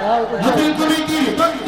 মাহফিল কমিটির পক্ষ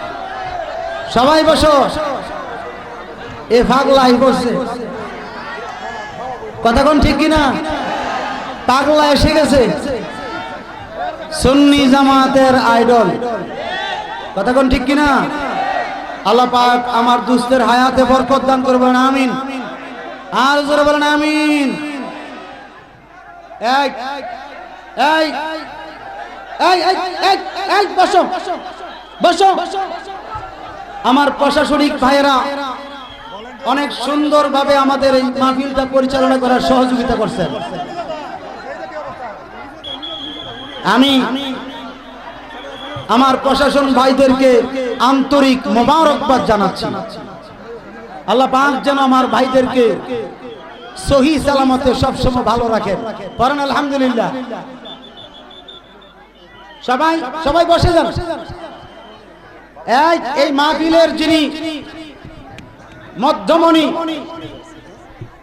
সবাই বসো। এ পাগলাই করছে। কথা কোন ঠিক কিনা? পাগলা এসে গেছে। সুন্নি জামাতের আইডল। কথা কোন ঠিক কিনা? আল্লাহ পাক আমার দুস্থের হায়াতে বরকত দান করবেন, আমিন। আর জোরে বলেন, আমিন। এই এই, বসো। বসো। আমার প্রশাসনিক ভাইয়েরা অনেক সুন্দরভাবে আমাদের এই মাহফিলটা পরিচালনা করার সহযোগিতা করছেন। আমি আমার প্রশাসন ভাইদেরকে আন্তরিক মোবারকবাদ জানাচ্ছি। আল্লাহ পাক যেন আমার ভাইদেরকে সহি সালামতে সবসময় ভালো রাখেন। আলহামদুলিল্লাহ। সবাই সবাই বসে যান। এই এই মাহফিলের যিনি মধ্যমণি,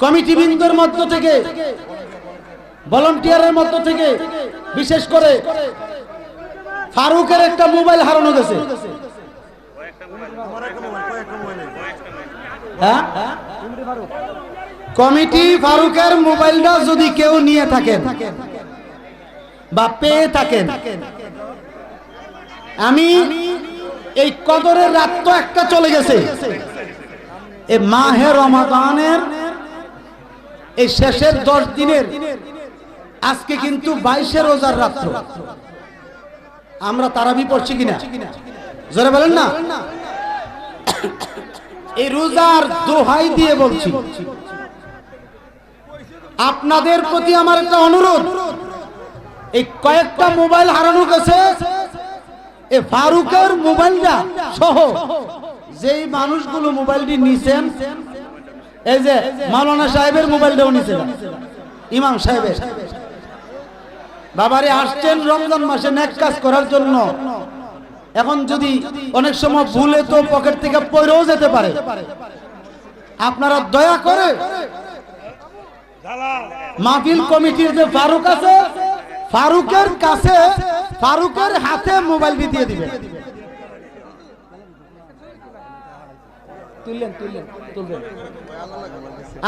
কমিটি বৃন্দের মধ্য থেকে ভলান্টিয়ারের মধ্য থেকে, বিশেষ করে ফারুকের একটা মোবাইল হারানো গেছে। হ্যাঁ? কমিটি ফারুকের মোবাইলটা যদি কেউ নিয়ে থাকেন বা পেয়ে থাকেন, আমি এই কদরের রাত তো একটা চলে গেছে। এ মাহে রমাদানের এই শেষের দশ দিনের, আজকে কিন্তু বাইশে রোজার রাত্র আমরা তারাবি পড়ছি কিনা? জোরে বলেন না। এই রোজার দোহাই দিয়ে বলছি। আপনাদের প্রতি আমার একটা অনুরোধ। এই কয়েকটা মোবাইল হারানো গেছে। এ ফারুকের মোবাইলটা সহ। যেই মানুষগুলো মোবাইলটি নিছেন এই যে মাওলানা সাহেবের মোবাইলটাও নিছেন। ইমাম সাহেবের। বাবারে আসছেন রমজান মাসে নেক কাজ করার জন্য। এখন যদি অনেক সময় ভুলে তো পকেট থেকে পড়েও যেতে পারে। আপনারা দয়া করে মাহফিল কমিটির যে ফারুক আছে ফারুকের কাছে ফারুকের হাতে মোবাইলটি দিয়ে দিবেন তুলবেন।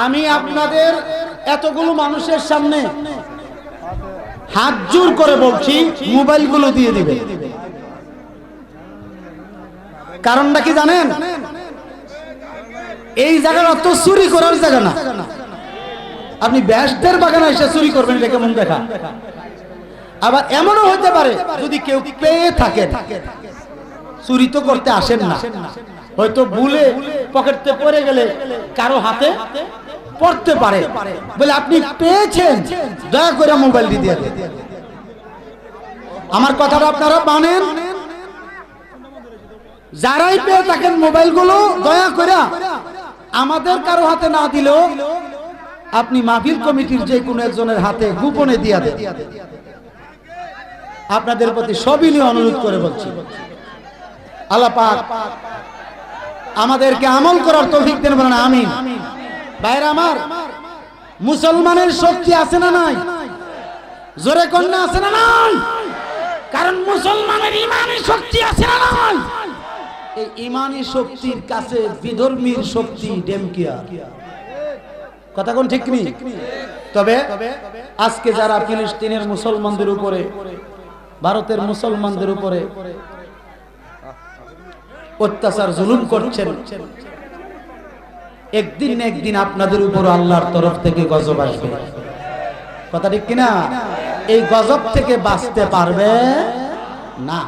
আমি আপনাদের এতগুলো মানুষের সামনে হাত জোর করে বলছি মোবাইলগুলো দিয়ে দিবে। কারণটা কি জানেন? এই জায়গার অত চুরি করার জায়গা না। আপনি ব্যাসদের বাগানে এসে চুরি করবেন এটা কেমন দেখা। আবার এমনও হতে পারে যদি কেউ পেয়ে থাকে চুরি তো করতে আসেন না। হয়তো ভুলে পকেটতে পড়ে গেলে কারও হাতে পড়তে পারে। বলে আপনি পেয়েছেন, দয়া করে মোবাইলটি দিয়ে। আমার কথাটা আপনারা মানেন। যারাই পেয়ে থাকেন মোবাইলগুলো, দয়া করে আমাদের কারও হাতে না দিলেও আপনি মাহফিল কমিটির যে কোনো একজনের হাতে গোপনে দিয়া দেন। আপনাদের প্রতি সবিনয় অনুরোধ করে বলছি। আল্লাহ পাক আমাদেরকে আমল করার তৌফিক দেন বলেন, আমিন। বাইরে আমার, মুসলমানের শক্তি আছে না নাই? জোরে কন্যা আছে না নাই? কারণ মুসলমানের ইমানি শক্তি আছে না নয় এই ইমানি শক্তির কাছে বিধর্মীর শক্তি ডেমকিয়া কথা কোন ঠিক নেই? তবে আজকে যারা ফিলিস্তিনের মুসলমানদের উপরে ভারতের মুসলমানদের উপরে অত্যাচার, জুলুম করছেন। একদিন না একদিন আপনাদের উপর আল্লাহর তরফ থেকে গজব আসবে। কথা ঠিক কিনা? এই গজব থেকে বাঁচতে পারবে না।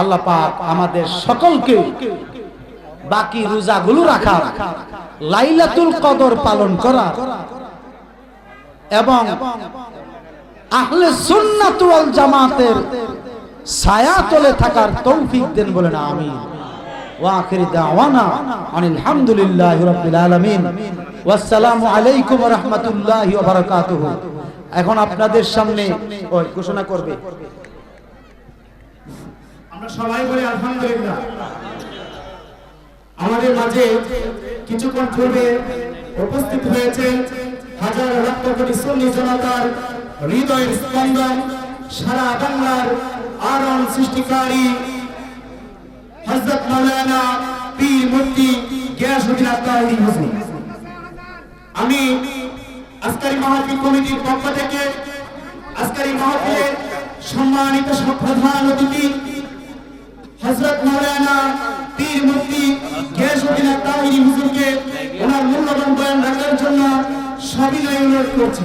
আল্লাহ পাক আমাদের সকলকে বাকি রোজাগুলো রাখা লাইলাতুল কদর পালন করা এবং আহলে সুন্নাত ওয়াল জামাতের ছায়া তলে থাকার তৌফিক দেন বলেন আমিন واخر دعوانا ان الحمد لله رب العالمين والسلام عليكم ورحمه الله وبركاته এখন আপনাদের সামনে ওই ঘোষণা করবে আমরা সবাই বলি আলহামদুলিল্লাহ আমাদের মাঝে কিছুক্ষণ পূর্বে উপস্থিত হয়েছেন হাজার লক্ষ কোটি সুন্নি জনতার হৃদয়ের স্পন্দন সারা বাংলার আরণ সৃষ্টিকারী হযরত মাওলানা পীর মুফতি গিয়াসউদ্দিন আত্মাহি হুজুর আমি আজকারি মাহফিল কমিটির পক্ষ থেকে আজকারি মাহফিলের সম্মানিত প্রধান অতিথি হযরত মাওলানা পীর মুফতি গিয়াসউদ্দিন আত্মাহি হুজুরকে ওনার মূল্যবান বয়ান রাখার জন্য সবিনয় অনুরোধ করছি।